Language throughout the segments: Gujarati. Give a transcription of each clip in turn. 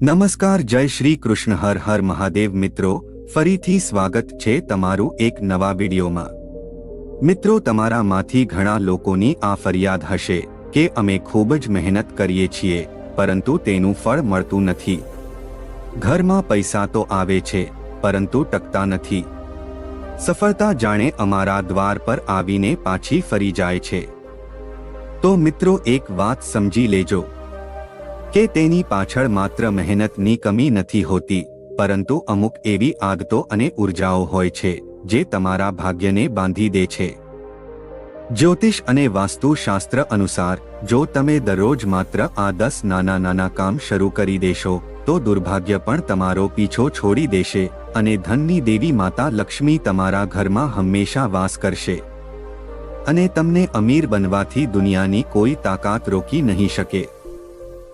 નમસ્કાર, જય શ્રી કૃષ્ણ, હર હર મહાદેવ. મિત્રો, ફરીથી સ્વાગત છે તમારું એક નવા વિડીયોમાં. મિત્રો, તમારામાંથી ઘણા લોકોની આ ફરિયાદ હશે કે અમે ખૂબ જ મહેનત કરીએ છીએ, પરંતુ તેનું ફળ મળતું નથી. ઘરમાં પૈસા તો આવે છે, પરંતુ ટકતા નથી. સફળતા જાણે અમારા દ્વાર પર આવીને પાછી ફરી જાય છે. તો મિત્રો, એક વાત સમજી લેજો. કે તેની પાછળ માત્ર મહેનતની કમી નથી હોતી, પરંતુ અમુક એવી આદતો અને ઉર્જાઓ હોય છે, જે તમારા ભાગ્યને બાંધી દે છે. જ્યોતિષ અને વાસ્તુશાસ્ત્ર અનુસાર, જો તમે દરરોજ માત્ર આ દસ નાના નાના કામ શરૂ કરી દેશો, તો દુર્ભાગ્ય પણ તમારો પીછો છોડી દેશે અને ધનની દેવી માતા લક્ષ્મી તમારા ઘરમાં હંમેશા વાસ કરશે. અને તમને અમીર બનવાથી દુનિયાની કોઈ તાકાત રોકી નહીં શકે.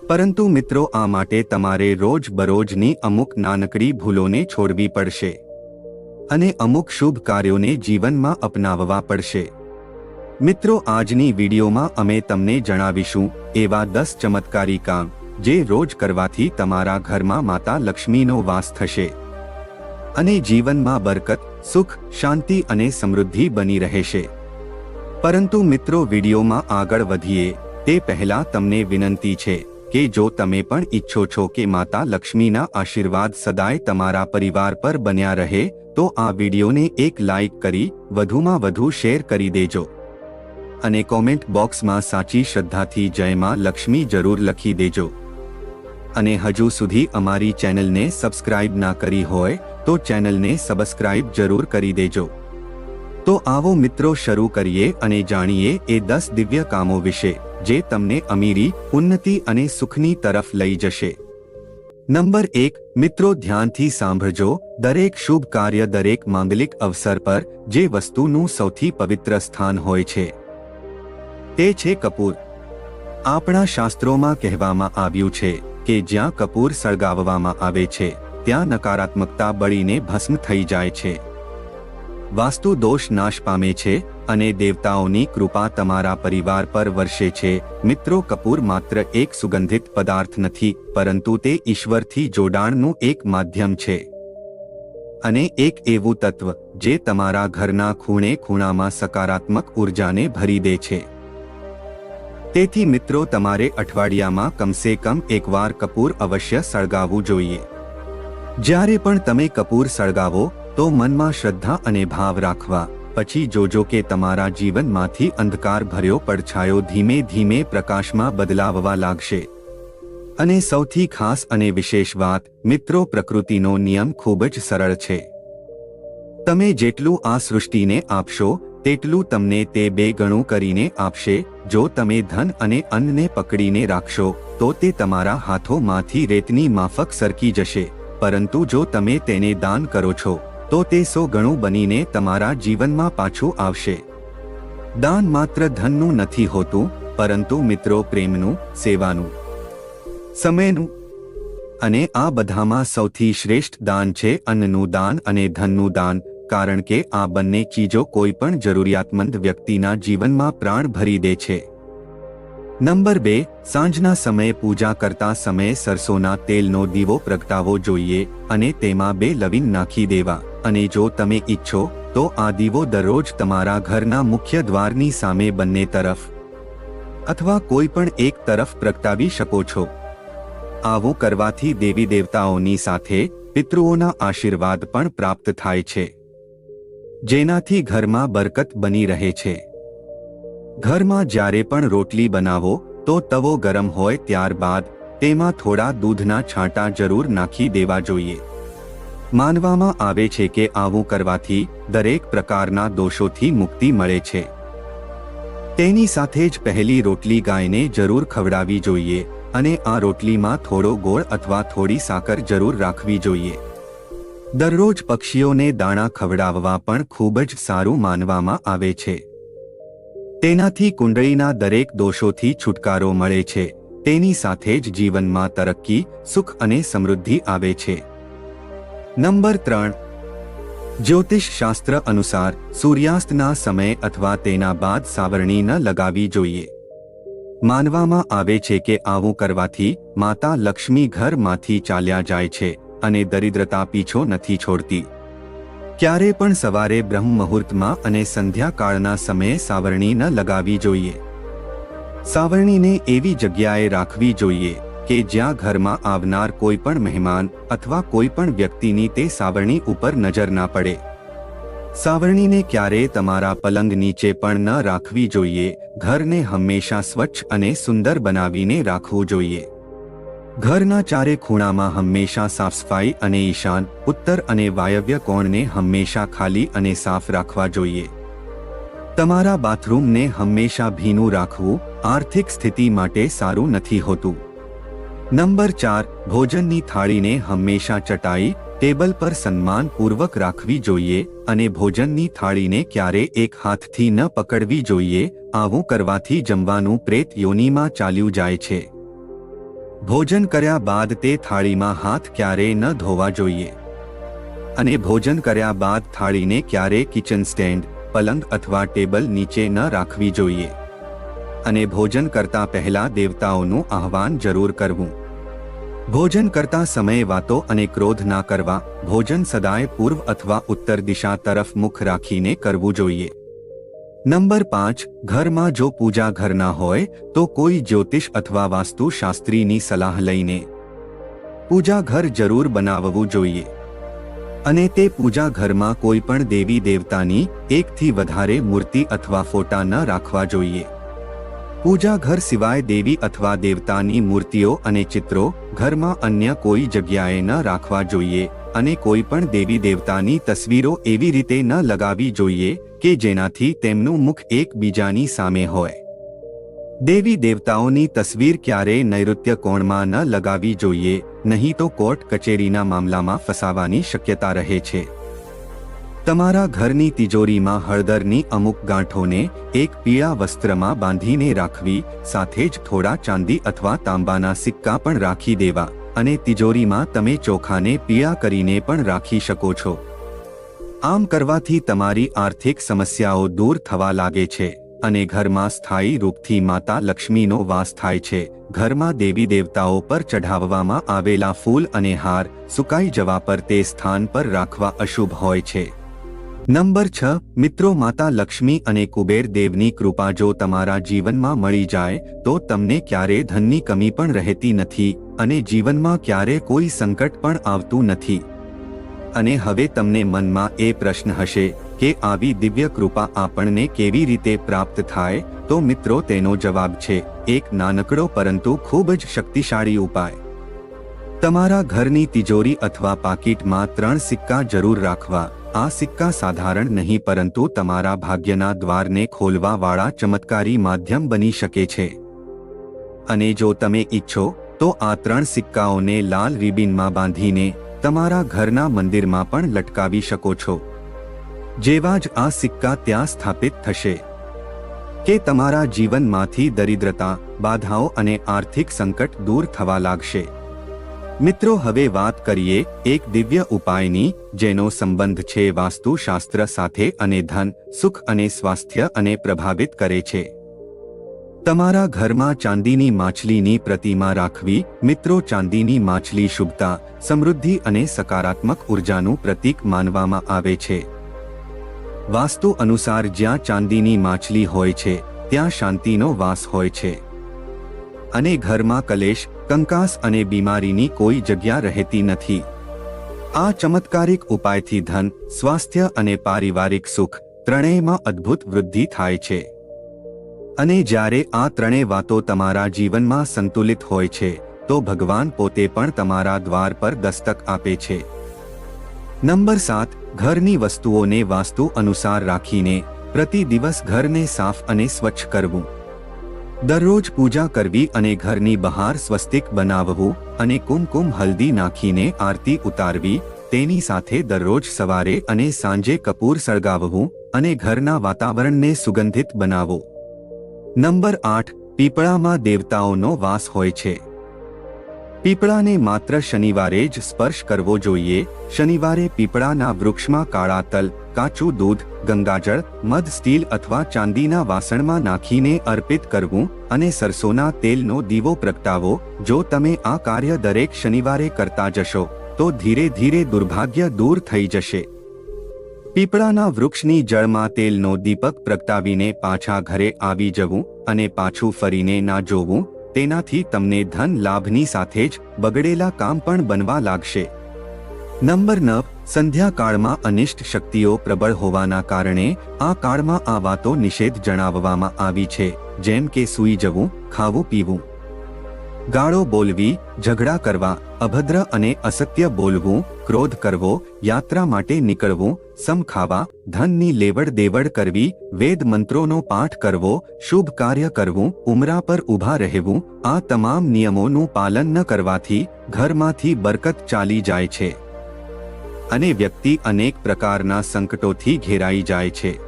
પરંતુ મિત્રો, આ માટે તમારે રોજ બરોજની અમુક નાનકડી ભૂલોને છોડવી પડશે અને અમુક શુભ કાર્યોને જીવનમાં અપનાવવા પડશે. મિત્રો, આજની વિડીયોમાં અમે તમને જણાવીશું એવા દસ ચમત્કારી કામ જે રોજ કરવાથી તમારા ઘરમાં માતા લક્ષ્મીનો વાસ થશે અને જીવનમાં બરકત, સુખ, શાંતિ અને સમૃદ્ધિ બની રહેશે. પરંતુ મિત્રો, વિડીયોમાં આગળ વધીએ તે પહેલા તમને વિનંતી છે કે જો તમે પણ ઈચ્છો છો કે માતા લક્ષ્મીના આશીર્વાદ સદાય તમારા પરિવાર પર બન્યા રહે, તો આ વિડીયોને એક લાઇક કરી, વધુમાં વધુ શેર કરી દેજો. અને કોમેન્ટ બોક્સમાં સાચી શ્રદ્ધાથી જયમાં લક્ષ્મી જરૂર લખી દેજો. અને હજુ સુધી અમારી ચેનલને સબસ્ક્રાઇબ ના કરી હોય, તો ચેનલને સબસ્ક્રાઇબ જરૂર કરી દેજો. તો આવો મિત્રો શરૂ કરીએ અને જાણીએ એ દસ દિવ્ય કામો વિશે. જે તમને અમીરી, ઉન્નતિ અને સુખની તરફ લઈ જશે. નંબર એક, મિત્રો ધ્યાનથી સાંભળજો, દરેક શુભ કાર્ય દરેક માંગલિક અવસર પર જે વસ્તુનું સૌથી પવિત્ર સ્થાન હોય છે. તે છે કપૂર. આપણા શાસ્ત્રોમાં કહેવામાં આવ્યું છે કે જ્યાં કપૂર સળગાવવામાં આવે છે, ત્યાં નકારાત્મકતા બળીને ભસ્મ થઈ જાય છે. વાસ્તુ દોષ નાશ પામે છે અને દેવતાઓની કૃપા તમારા પરિવાર પર વર્ષે છે. મિત્રો, કપૂર માત્ર એક સુગંધિત પદાર્થ નથી, પરંતુ તે ઈશ્વરથી જોડાણનું એક માધ્યમ છે. અને એક એવું તત્વ, જે તમારા ઘરના ખૂણે ખૂણામાં સકારાત્મક ઉર્જાને ભરી દે છે. તેથી મિત્રો, તમારે અઠવાડિયામાં કમસે કમ એકવાર કપૂર અવશ્ય સળગાવવું જોઈએ. જ્યારે પણ તમે કપૂર સળગાવો, તો મનમાં શ્રદ્ધા અને ભાવ રાખવા. પછી જોજો કે તમારા જીવનમાંથી અંધકાર ભર્યો પડછાયો ધીમે ધીમે પ્રકાશમાં બદલાવવા લાગશે. અને સૌથી ખાસ અને વિશેષ વાત, મિત્રો પ્રકૃતિનો નિયમ ખૂબ જ સરળ છે. તમે જેટલું આ સૃષ્ટિને આપશો, તેટલું તમને તે બે ગણું કરીને આપશે, જો તમે ધન અને અન્નને પકડીને રાખશો, તો તે તમારા હાથોમાંથી રેતની માફક સરકી જશે, પરંતુ જો તમે તેને દાન કરો છો તો તે સો ગણું બનીને તમારા જીવનમાં પાછું આવશે. દાન માત્ર ધનનું નથી હોતું, પરંતુ મિત્રો પ્રેમનું, સેવાનું. સમયનું. અને આ બધામાં સૌથી શ્રેષ્ઠ દાન છે અન્નનું દાન અને ધનનું દાન, કારણ કે આ બંને ચીજો કોઈ પણ જરૂરિયાતમંદ વ્યક્તિના જીવનમાં પ્રાણ ભરી દે છે. નંબર બે, સાંજના સમયે પૂજા કરતા સમયે સરસોના તેલનો દીવો પ્રગટાવવો જોઈએ અને તેમાં બે લવિંગ નાખી દેવા. અને જો તમે ઈચ્છો, તો આ દીવો દરરોજ તમારા ઘરના મુખ્ય દ્વારની સામે બંને તરફ અથવા કોઈ પણ એક તરફ પ્રગટાવી શકો છો. આવું કરવાથી દેવી દેવતાઓની સાથે પિતૃઓના આશીર્વાદ પણ પ્રાપ્ત થાય છે. જેનાથી ઘરમાં બરકત બની રહે છે. ઘરમાં જ્યારે પણ રોટલી બનાવો, તો તવો ગરમ હોય ત્યારબાદ તેમાં થોડા દૂધના છાંટા જરૂર નાખી દેવા જોઈએ. માનવામાં આવે છે કે આવું કરવાથી દરેક પ્રકારના દોષોથી મુક્તિ મળે છે. તેની સાથે જ પહેલી રોટલી ગાયને જરૂર ખવડાવી જોઈએ અને આ રોટલીમાં થોડો ગોળ અથવા થોડી સાકર જરૂર રાખવી જોઈએ. દરરોજ પક્ષીઓને દાણા ખવડાવવા પણ ખૂબ જ સારું માનવામાં આવે છે. તેનાથી કુંડળીના દરેક દોષોથી છુટકારો મળે છે. તેની સાથે જ જીવનમાં તરક્કી, સુખ અને સમૃદ્ધિ આવે છે. નંબર ત્રણ. જ્યોતિષ શાસ્ત્ર અનુસાર સૂર્યાસ્તના સમય અથવા તેના બાદ સાવરણી ન લગાવી જોઈએ. માનવામાં આવે છે કે આવું કરવાથી માતા લક્ષ્મી ઘરમાંથી ચાલ્યા જાય છે અને દરિદ્રતા પીછો નથી છોડતી. ક્યારે પણ સવારે બ્રહ્મ મુહૂર્તમાં અને સંધ્યાકાળના સમયે સાવરણી ન લગાવી જોઈએ. સાવરણીને એવી જગ્યાએ રાખવી જોઈએ કે જ્યાં ઘરમાં આવનાર કોઈ પણ મહેમાન અથવા કોઈ પણ વ્યક્તિની તે સાવરણી ઉપર નજર ના પડે. સાવરણીને ક્યારેય તમારા પલંગ નીચે પણ ન રાખવી જોઈએ. ઘરને હંમેશા સ્વચ્છ અને સુંદર બનાવીને રાખવું જોઈએ. ઘરના ચારે ખૂણામાં હંમેશા સાફસફાઈ અને ઈશાન, ઉત્તર અને વાયવ્ય કોણને હંમેશા ખાલી અને સાફ રાખવા જોઈએ. તમારા બાથરૂમને હંમેશા ભીનું રાખવું આર્થિક સ્થિતિ માટે સારું નથી હોતું. નંબર ચાર, ભોજનની થાળીને હંમેશા ચટાઈ, ટેબલ પર સન્માનપૂર્વક રાખવી જોઈએ અને ભોજનની થાળીને ક્યારે એક હાથથી ન પકડવી જોઈએ, આવું કરવાથી જમવાનું પ્રેત યોનિમાં ચાલ્યું જાય છે. ભોજન કર્યા બાદ તે થાળીમાં હાથ ક્યારેય ન ધોવા જોઈએ. અને ભોજન કર્યા બાદ થાળીને ક્યારે કિચન સ્ટેન્ડ પલંગ અથવા ટેબલ નીચે ન રાખવી જોઈએ. અને ભોજન કરતા પહેલા દેવતાઓનું આહવાન જરૂર કરવું. ભોજન કરતા સમયે વાતો અને ક્રોધ ના કરવા, ભોજન સદાય પૂર્વ અથવા ઉત્તર દિશા તરફ મુખ રાખીને કરવું જોઈએ. નંબર પાંચ, ઘરમાં જો પૂજા ઘરના હોય, તો કોઈ જ્યોતિષ અથવા વાસ્તુશાસ્ત્રીની સલાહ લઈને પૂજા ઘર જરૂર બનાવવું જોઈએ. અને તે પૂજા ઘરમાં કોઈ પણ દેવી દેવતાની એકથી વધારે મૂર્તિ અથવા ફોટા ન રાખવા જોઈએ. પૂજા ઘર સિવાય દેવી અથવા દેવતાની મૂર્તિઓ અને ચિત્રો ઘરમાં અન્ય કોઈ જગ્યાએ ન રાખવા જોઈએ અને કોઈ પણ દેવી દેવતાની તસવીરો એવી રીતે ન લગાવી જોઈએ કે જેનાથી તેમનું મુખ એકબીજાની સામે હોય. દેવી દેવતાઓની તસવીર ક્યારેય નૈઋત્ય કોણમાં ન લગાવી જોઈએ, નહીં તો કોર્ટ કચેરીના મામલામાં ફસાવાની શક્યતા રહે છે. તમારા ઘરની તિજોરીમાં હળદરની અમુક ગાંઠોને એક પીળા વસ્ત્રમાં બાંધીને રાખવી, સાથે જ થોડા ચાંદી અથવા તાંબાના સિક્કા પણ રાખી દેવા અને તિજોરીમાં તમે ચોખાને પીળા કરીને પણ રાખી શકો છો. આમ કરવાથી તમારી આર્થિક સમસ્યાઓ દૂર થવા લાગે છે અને ઘરમાં સ્થાયી રૂપથી માતા લક્ષ્મીનો વાસ થાય છે. ઘરમાં દેવી દેવતાઓ પર ચઢાવવામાં આવેલા ફૂલ અને હાર સુકાઈ જવા પર તે સ્થાન પર રાખવા અશુભ હોય છે. નંબર છ, મિત્રો માતા લક્ષ્મી અને કુબેર દેવની કૃપા જો તમારા જીવનમાં મળી જાય, તો તમને ક્યારે ધનની કમી પણ રહેતી નથી અને જીવનમાં ક્યારે કોઈ સંકટ પણ આવતું નથી. અને હવે તમને મનમાં એ પ્રશ્ન હશે કે આવી દિવ્ય કૃપા આપણને કેવી રીતે પ્રાપ્ત થાય? તો મિત્રો તેનો જવાબ છે, એક નાનકડો પરંતુ ખૂબ જ શક્તિશાળી ઉપાય. તમારા ઘરની તિજોરી અથવા પાકીટમાં ત્રણ સિક્કા જરૂર રાખવા. આ સિક્કા સાધારણ નહીં પરંતુ તમારા ભાગ્યના દ્વારને ખોલવાવાળા ચમત્કારી માધ્યમ બની શકે છે. અને જો તમે ઈચ્છો, તો આ ત્રણ સિક્કાઓને લાલ રિબિનમાં બાંધીને તમારા ઘરના મંદિરમાં પણ લટકાવી શકો છો. જેવા જ આ સિક્કા ત્યાં સ્થાપિત થશે. કે તમારા જીવનમાંથી દરિદ્રતા, બાધાઓ અને આર્થિક સંકટ દૂર થવા લાગશે. મિત્રો, હવે વાત કરીએ એક દિવ્ય ઉપાયની, જેનો સંબંધ છે વાસ્તુશાસ્ત્ર સાથે અને ધન, સુખ અને સ્વાસ્થ્ય અને પ્રભાવિત કરે છે. તમારા ઘરમાં ચાંદીની માછલીની પ્રતિમા રાખવી, મિત્રો, ચાંદીની માછલી શુભતા, સમૃદ્ધિ અને સકારાત્મક ઉર્જાનું પ્રતીક માનવામાં આવે છે. વાસ્તુ અનુસાર જ્યાં ચાંદીની માછલી હોય છે, ત્યાં શાંતિનો વાસ હોય છે. અને ઘરમાં કલેશ, કંકાસ અને બીમારીની કોઈ જગ્યા રહેતી નથી. આ ચમત્કારિક ઉપાયથી ધન, સ્વાસ્થ્ય અને પારિવારિક સુખ ત્રણેયમાં અદ્ભુત વૃદ્ધિ થાય છે. અને જ્યારે આ ત્રણેય વાતો તમારા જીવનમાં સંતુલિત હોય છે, તો ભગવાન પોતે પણ તમારા દ્વાર પર દસ્તક આપે છે. નંબર સાત, ઘરની વસ્તુઓને વાસ્તુ અનુસાર રાખીને પ્રતિ દિવસ ઘરને સાફ અને સ્વચ્છ કરવું. દરરોજ પૂજા કરવી અને ઘરની બહાર સ્વસ્તિક બનાવવું અને કુમકુમ હલ્દી નાખીને આરતી ઉતારવી, તેની સાથે દરરોજ સવારે અને સાંજે કપૂર સળગાવવું અને ઘરના વાતાવરણને સુગંધિત બનાવો. નંબર આઠ, પીપળામાં દેવતાઓનો વાસ હોય છે. પીપળાને માત્ર શનિવારે જ સ્પર્શ કરવો જોઈએ. શનિવારે પીપળાના વૃક્ષમાં કાળા તલ, કાચું દૂધ, ગંગાજળ, મધ, સ્ટીલ અથવા ચાંદીના વાસણમાં નાખીને અર્પિત કરવું અને સરસોના તેલનો દીવો પ્રગટાવો. જો તમે આ કાર્ય દરેક શનિવારે કરતા જશો, તો ધીરે ધીરે દુર્ભાગ્ય દૂર થઈ જશે. પીપળાના વૃક્ષની જળમાં તેલનો દીપક પ્રગટાવીને પાછા ઘરે આવી જવું અને પાછું ફરીને ના જોવું તેનાથી તમને ધન લાભની સાથે જ બગડેલા કામ પણ બનવા લાગશે. નંબર નવ, સંધ્યાકાળમાં અનિષ્ટ શક્તિઓ પ્રબળ હોવાના કારણે આ કાળમાં આ વાતો નિષેધ જણાવવામાં આવી છે, જેમ કે સૂઈ જવું, ખાવું, પીવું. ગાળો બોલવી, ઝઘડા કરવા, અભદ્ર અને અસત્ય બોલવું, ક્રોધ કરવો, યાત્રા માટે નીકળવું, સમ ખાવા, ધનની લેવડ દેવડ કરવી, વેદ મંત્રોનો પાઠ કરવો, શુભ કાર્ય કરવું, ઉમરા પર ઊભા રહેવું, આ તમામ નિયમોનું પાલન ન કરવાથી ઘરમાંથી બરકત ચાલી જાય છે. અને વ્યક્તિ અનેક પ્રકારના સંકટોથી ઘેરાઈ જાય છે.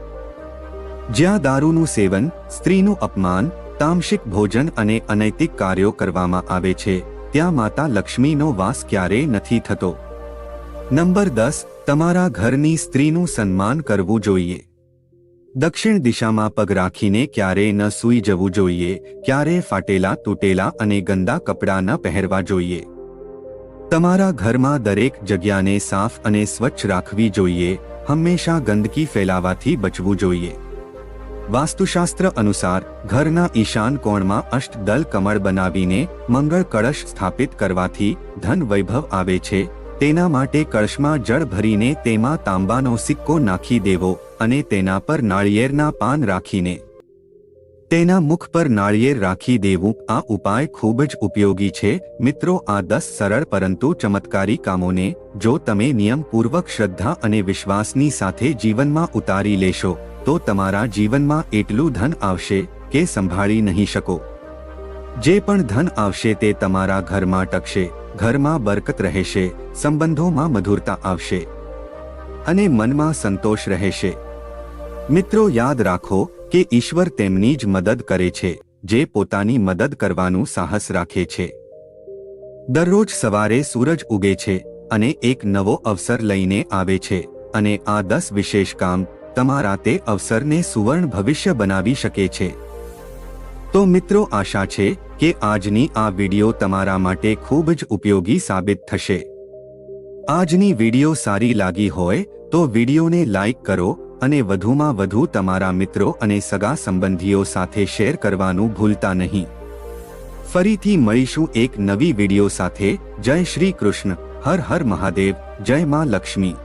જ્યાં દારૂનું સેવન, સ્ત્રીનું અપમાન તામસિક ભોજન અને અનૈતિક કાર્યો કરવામાં આવે છે. ત્યાં માતા લક્ષ્મીનો વાસ ક્યારેય નથી થતો. નંબર દસ, તમારા ઘરની સ્ત્રીનું સન્માન કરવું જોઈએ. દક્ષિણ દિશામાં પગ રાખીને ક્યારેય ન સૂઈ જવું જોઈએ. ક્યારેય ફાટેલા, તૂટેલા અને ગંદા કપડાં ન પહેરવા જોઈએ. તમારા ઘરમાં દરેક જગ્યાને સાફ અને સ્વચ્છ રાખવી જોઈએ. હંમેશા ગંદકી ફેલાવાથી બચવું જોઈએ. વાસ્તુશાસ્ત્ર અનુસાર, ઘરના ઈશાન કોણમાં અષ્ટદલ કમળ બનાવીને મંગળ કળશ સ્થાપિત કરવાથી ધન વૈભવ આવે છે. તેના માટે કળશમાં જળ ભરીને તેમાં તાંબાનો સિક્કો નાખી દેવો અને તેના પર નાળિયેરના પાન રાખીને. તેના મુખ પર નાળિયેર રાખી દેવું આ ઉપાય ખૂબ જ ઉપયોગી છે. મિત્રો, આ દસ સરળ પરંતુ ચમત્કારી કામોને જો તમે નિયમપૂર્વક શ્રદ્ધા અને વિશ્વાસની સાથે જીવનમાં ઉતારી લેશો તો તમારા જીવનમાં એટલું ધન આવશે કે સંભાળી નહીં શકો. જે પણ ધન આવશે તે તમારા ઘરમાં ટકશે, ઘરમાં બરકત રહેશે, સંબંધોમાં મધુરતા આવશે અને મનમાં સંતોષ રહેશે. મિત્રો, યાદ રાખો કે ઈશ્વર તેમની જ મદદ કરે છે, જે પોતાની મદદ કરવાનું સાહસ રાખે છે. દરરોજ સવારે સૂરજ ઉગે છે અને એક નવો અવસર લઈને આવે છે અને આ દસ વિશેષ કામ તમારા તે અવસરને સુવર્ણ ભવિષ્ય બનાવી શકે છે. તો મિત્રો આશા છે કે આજની આ વિડિયો તમારા માટે ખૂબ જ ઉપયોગી સાબિત થશે. આજની વિડિયો સારી લાગી હોય તો વિડિયોને લાઇક કરો અને વધુમાં વધુ તમારા મિત્રો અને સગા સંબંધીઓ સાથે શેર કરવાનું ભૂલતા નહીં. ફરીથી મળીશું એક નવી વિડિયો સાથે. જય શ્રી કૃષ્ણ. હર હર મહાદેવ. જય માં લક્ષ્મી.